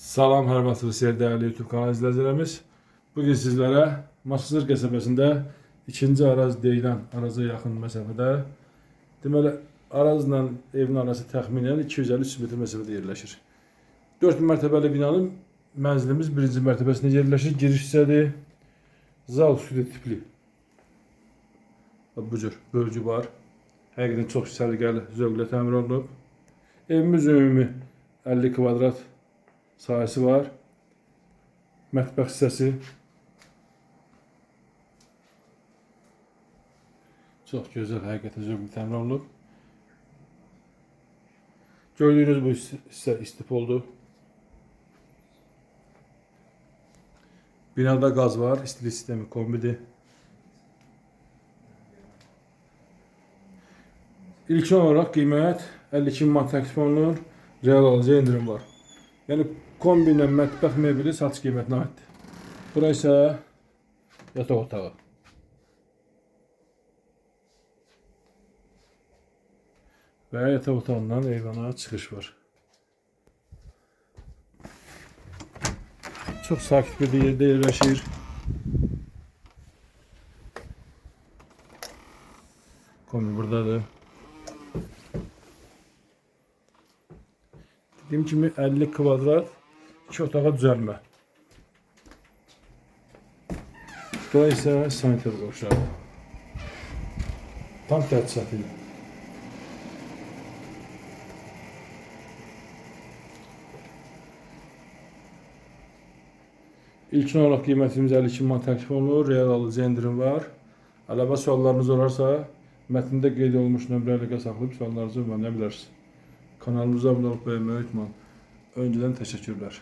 Salam, hörmətli və sevgili YouTube kanalı izləyicilərimiz. Bu gün sizlərə Masazır qəsəbəsində ikinci Araz deyilən Araza yaxın məsafədə deməli Arazla evin arası təxminən 250-300 metr məsafədə yerləşir. 4 mərtəbəli binanın mənzilimiz birinci mərtəbəsində yerləşir. Giriş hissədir. Zal stüdyo tipli. Bu cür bölgü var. Həqiqətən çox səliqəli, zövqlə təmir olunub. Evimiz ümumi 50 kvadrat sahəsi var. Mətbəx hissəsi. Çox gözəl, həqiqətən zövqlü təmir olunub. Gördüyünüz bu hissə istif oldu. Binada qaz var, istilik sistemi kombidir. İlkin olaraq qiymət 52 min manat təklif olunur. Real alıcı endirim var. Yəni kombi ilə mətbəx mebeli satış qiymətinə aiddir. Bura isə yataq otağı. Və yataq otağından eyvana çıxış var. Çox sakit bir yerdə yerləşir. Kombi buradadır. Dediyim kimi 50 kvadrat 2 otağa düzəlmə. Bura isə sanitar qovşağı. Tam təchizatı ilə. İlkin olaraq qiymətimiz 52 man təklif olunur. Real alıcı endirim var. Əlavə suallarınız olarsa, mətndə qeyd olunmuş nömrələrə saxlayıb suallarınızı ünvanlaya bilərsiniz. Kanalımıza abunə olub beğenmeyi unutmayın. Önceden teşekkürler.